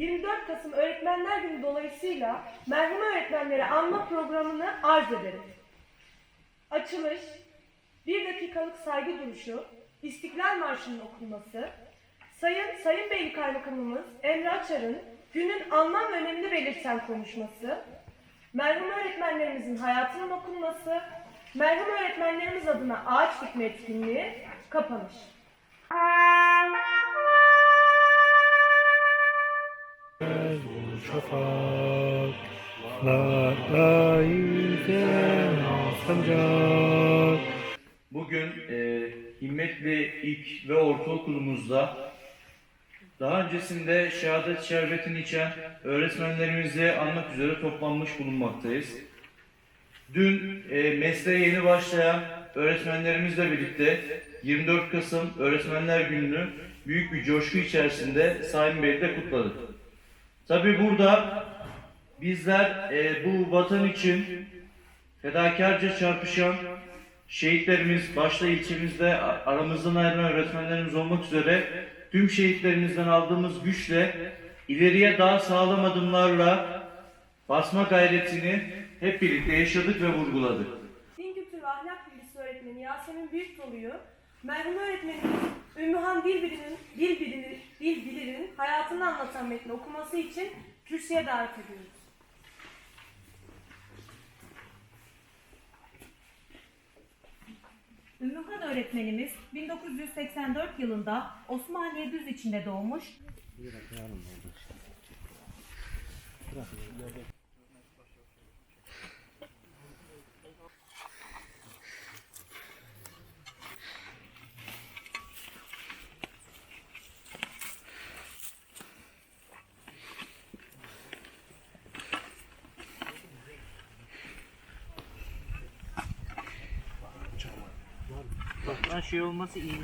24 Kasım Öğretmenler Günü dolayısıyla merhum öğretmenleri anma programını arz ederim. Açılış, bir dakikalık saygı duruşu, İstiklal Marşı'nın okunması, Sayın Sayın Beyli Kaymakamımız Emre Açar'ın günün anlam ve önemini belirten konuşması, merhum öğretmenlerimizin hayatının okunması, merhum öğretmenlerimiz adına ağaç dikme etkinliği kapanış. Şafaklarla sancak. Bugün e, Himmetli İlk ve Ortaokulumuzda daha öncesinde şehadet şerbetini içen öğretmenlerimizi anmak üzere toplanmış bulunmaktayız. Dün e, mesleğe yeni başlayan öğretmenlerimizle birlikte 24 Kasım Öğretmenler Günü'nü büyük bir coşku içerisinde Sayın Bey'de kutladık. Tabi burada bizler e, bu vatan için fedakarca çarpışan şehitlerimiz, başta ilçemizde aramızdan ayrılan öğretmenlerimiz olmak üzere tüm şehitlerimizden aldığımız güçle ileriye daha sağlam adımlarla basma gayretini hep birlikte yaşadık ve vurguladık. Din Kültürü ve Ahlak Bilgisi öğretmeni Yasemin Büyüktolu'yu merhum öğretmenimiz Ümmühan Dilbilir'in Dil Bilir'in hayatını anlatan metni okuması için kürsüye davet ediyoruz. Ümmühan öğretmenimiz 1984 yılında Osmaniye Düz içinde doğmuş. Bak şey olması iyi.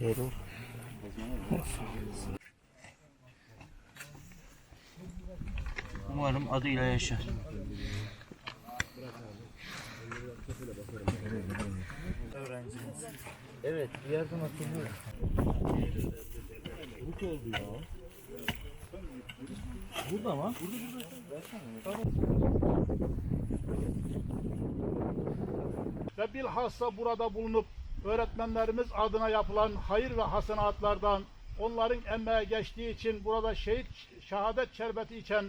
Doğru. Umarım adıyla yaşar. Evet, bir yerden hatırlıyorum. Burada mı? ve bilhassa burada bulunup öğretmenlerimiz adına yapılan hayır ve hasenatlardan onların emeğe geçtiği için burada şehit şehadet şerbeti içen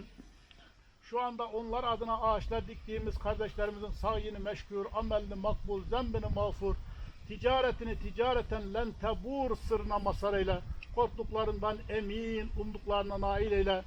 şu anda onlar adına ağaçlar diktiğimiz kardeşlerimizin sağyini meşgul, amelini makbul, zembini mağfur, ticaretini ticareten len tebur sırrına mazhar eyle, korktuklarından emin, umduklarına nail eyle.